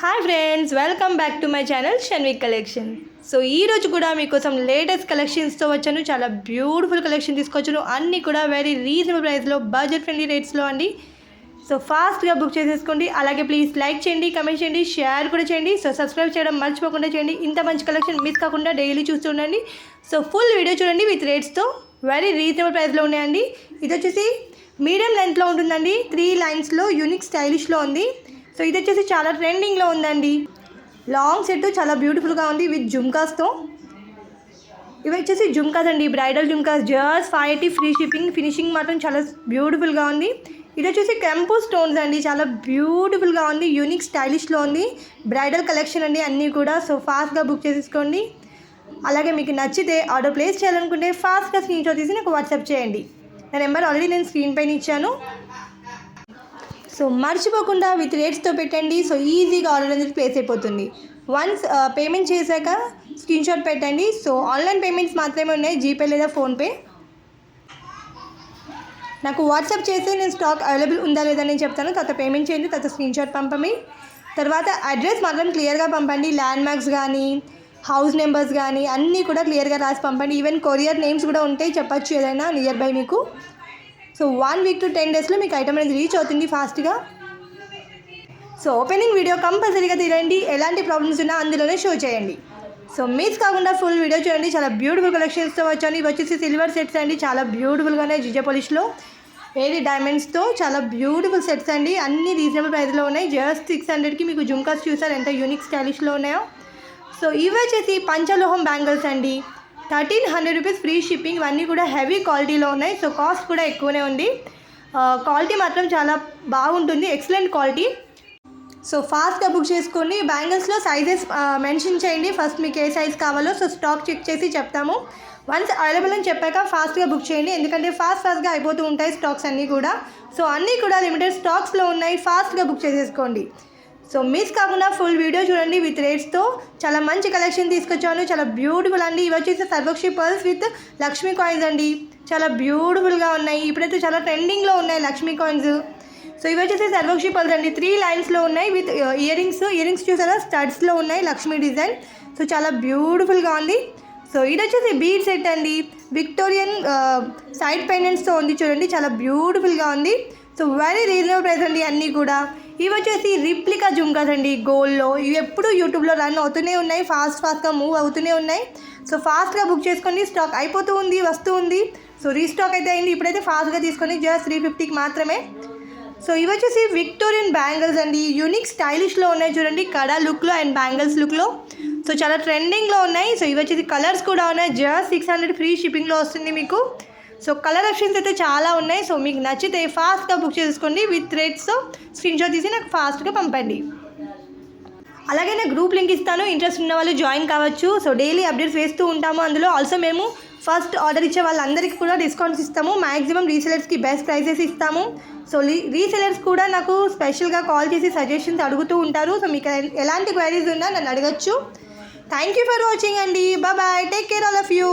Hi friends welcome back to my channel Shanvik collection. So ఈరోజు కూడా మీకోసం latest కలెక్షన్స్తో వచ్చాను. చాలా బ్యూటిఫుల్ కలెక్షన్ తీసుకొచ్చాను అన్నీ కూడా వెరీ రీజనబుల్ ప్రైస్లో బడ్జెట్ ఫ్రెండ్లీ రేట్స్లో అండి. సో ఫాస్ట్గా బుక్ చేసేసుకోండి. అలాగే ప్లీజ్ లైక్ చేయండి కమెంట్ చేయండి షేర్ కూడా చేయండి. సో సబ్స్క్రైబ్ చేయడం మర్చిపోకుండా చేయండి. ఇంత మంచి కలెక్షన్ మిస్ కాకుండా డైలీ చూస్తూ ఉండండి. సో ఫుల్ వీడియో చూడండి విత్ రేట్స్తో వెరీ రీజనబుల్ ప్రైస్లో ఉన్నాయండి. ఇది వచ్చేసి మీడియం లెంత్లో ఉంటుందండి. త్రీ లైన్స్లో యూనిక్ స్టైలిష్లో ఉంది. సో ఇది వచ్చేసి చాలా ట్రెండింగ్లో ఉందండి. లాంగ్ సెట్ చాలా బ్యూటిఫుల్గా ఉంది విత్ జుమ్కాస్తో ఇవి వచ్చేసి జుమ్కాస్ అండి bridal jhumkas just five eighty free shipping finishing మాత్రం చాలా బ్యూటిఫుల్గా ఉంది. ఇది వచ్చేసి కెంపు స్టోన్స్ అండి చాలా బ్యూటిఫుల్గా ఉంది యూనిక్ స్టైలిష్లో ఉంది. బ్రైడల్ కలెక్షన్ అండి అన్నీ కూడా సో ఫాస్ట్గా బుక్ చేసేసుకోండి. అలాగే మీకు నచ్చితే ఆర్డర్ ప్లేస్ చేయాలనుకుంటే ఫాస్ట్గా స్క్రీన్ షాట్ తీసి నాకు వాట్సాప్ చేయండి. నా నెంబర్ ఆల్రెడీ నేను స్క్రీన్ పైన ఇచ్చాను. సో మర్చిపోకుండా విత్ రేట్స్తో పెట్టండి. సో ఈజీగా ఆర్డర్ అనేది ప్లేస్ అయిపోతుంది. వన్స్ పేమెంట్ చేశాక స్క్రీన్ షాట్ పెట్టండి. సో ఆన్లైన్ పేమెంట్స్ మాత్రమే ఉన్నాయి. జీపే లేదా ఫోన్పే నాకు వాట్సాప్ చేస్తే నేను స్టాక్ అవైలబుల్ ఉందా లేదా నేను చెప్తాను. తర్వాత పేమెంట్ చేయండి. తర్వాత స్క్రీన్ షాట్ పంపమి తర్వాత అడ్రస్ మాత్రం క్లియర్గా పంపండి. ల్యాండ్ మార్క్స్ కానీ హౌస్ నెంబర్స్ కానీ అన్నీ కూడా క్లియర్గా రాసి పంపండి. ఈవెన్ కొరియర్ నేమ్స్ కూడా ఉంటాయి. చెప్పచ్చు ఏదైనా నియర్ బై మీకు. So one week to ten డేస్లో మీకు ఐటమ్ అనేది రీచ్ అవుతుంది ఫాస్ట్గా సో ఓపెనింగ్ వీడియో కంపల్సరీగా తీరండి. ఎలాంటి ప్రాబ్లమ్స్ ఉన్నా అందులోనే షో చేయండి. సో మిస్ కాకుండా ఫుల్ వీడియో చూడండి. చాలా బ్యూటిఫుల్ కలెక్షన్స్తో వచ్చాను. ఇవి వచ్చేసి సిల్వర్ సెట్స్ అండి. చాలా బ్యూటిఫుల్గానే జిజే పాలిష్లో ఏది డైమండ్స్తో చాలా బ్యూటిఫుల్ సెట్స్ అండి. అన్ని రీజనబుల్ ప్రైస్లో ఉన్నాయి. జస్ట్ సిక్స్ హండ్రెడ్కి మీకు జుమ్కాస్ చూసారు. ఎంత యూనిక్ స్టైలిష్లో ఉన్నాయో. సో ఇవి వచ్చేసి పంచలోహం బ్యాంగిల్స్ అండి. Thirteen hundred rupees free shipping ఇవన్నీ కూడా హెవీ క్వాలిటీలో ఉన్నాయి. సో కాస్ట్ కూడా ఎక్కువనే ఉంది. క్వాలిటీ మాత్రం చాలా బాగుంటుంది. ఎక్సలెంట్ క్వాలిటీ సో ఫాస్ట్గా బుక్ చేసుకోండి బ్యాంగిల్స్లో సైజెస్ మెన్షన్ చేయండి. ఫస్ట్ మీకు ఏ సైజ్ కావాలో సో స్టాక్ చెక్ చేసి చెప్తాము. వన్స్ అవైలబుల్ అని చెప్పాక ఫాస్ట్గా బుక్ చేయండి. ఎందుకంటే ఫాస్ట్ ఫాస్ట్గా అయిపోతూ ఉంటాయి స్టాక్స్ అన్నీ కూడా. సో అన్నీ కూడా లిమిటెడ్ స్టాక్స్లో ఉన్నాయి. ఫాస్ట్గా బుక్ చేసేసుకోండి. సో మిస్ కాకుండా ఫుల్ వీడియో చూడండి విత్ రేట్స్తో చాలా మంచి కలెక్షన్ తీసుకొచ్చాను. చాలా బ్యూటిఫుల్ అండి. ఇవి వచ్చేసి సర్వక్షి పర్ల్స్ విత్ లక్ష్మీ కాయిన్స్ అండి. చాలా బ్యూటిఫుల్గా ఉన్నాయి. ఇప్పుడైతే చాలా ట్రెండింగ్లో ఉన్నాయి లక్ష్మీ కాయిన్స్ సో ఇవి వచ్చేసి సర్వక్షి పర్ల్స్ అండి. త్రీ లైన్స్లో ఉన్నాయి with earrings earrings చూసారా స్టడ్స్లో ఉన్నాయి లక్ష్మీ డిజైన్ సో చాలా బ్యూటిఫుల్గా ఉంది. సో ఇది వచ్చేసి బీడ్ సెట్ అండి. విక్టోరియన్ సైడ్ పెండెంట్స్తో ఉంది చూడండి. చాలా బ్యూటిఫుల్గా ఉంది. సో వెరీ రీజనబుల్ ప్రైస్ అండి అన్నీ కూడా. ఇవి వచ్చేసి రిప్లికా జుమ్కాస్ అండి గోల్డ్లో. ఇవి ఎప్పుడు యూట్యూబ్లో రన్ అవుతూనే ఉన్నాయి ఫాస్ట్ ఫాస్ట్గా మూవ్ అవుతూనే ఉన్నాయి. సో ఫాస్ట్గా బుక్ చేసుకోండి స్టాక్ అయిపోతూ ఉంది వస్తూ ఉంది. సో రీస్టాక్ అయితే అయింది ఇప్పుడైతే ఫాస్ట్గా తీసుకొని జస్ట్ త్రీ ఫిఫ్టీకి మాత్రమే. సో ఇవి వచ్చేసి విక్టోరియన్ బ్యాంగిల్స్ అండి. యూనిక్ స్టైలిష్లో ఉన్నాయి చూడండి కడా లుక్లో అండ్ బ్యాంగిల్స్ లుక్లో. సో చాలా ట్రెండింగ్లో ఉన్నాయి. సో ఇవి వచ్చేసి కలర్స్ కూడా ఉన్నాయి. జస్ట్ సిక్స్ హండ్రెడ్ ఫ్రీ షిప్పింగ్లో వస్తుంది మీకు. సో కలర్ ఆప్షన్స్ అయితే చాలా ఉన్నాయి. సో మీకు నచ్చితే ఫాస్ట్గా బుక్ చేసుకోండి. విత్ రేట్స్తో స్క్రీన్ షాట్ తీసి నాకు ఫాస్ట్గా పంపండి. అలాగే నేను గ్రూప్ లింక్ ఇస్తాను. ఇంట్రెస్ట్ ఉన్న వాళ్ళు జాయిన్ కావచ్చు. సో డైలీ అప్డేట్స్ వేస్తూ ఉంటాము. అందులో ఆల్సో మేము ఫస్ట్ ఆర్డర్ ఇచ్చే వాళ్ళందరికీ కూడా డిస్కౌంట్స్ ఇస్తాము. మ్యాక్సిమం రీసెలర్స్కి బెస్ట్ ప్రైజెస్ ఇస్తాము. సో రీసెలర్స్ కూడా నాకు స్పెషల్గా కాల్ చేసి సజెషన్స్ అడుగుతూ ఉంటారు. సో మీకు ఎలాంటి క్వైరీస్ ఉన్నా నన్ను అడగచ్చు. థ్యాంక్ యూ ఫర్ వాచింగ్ అండి. Bye take care all of you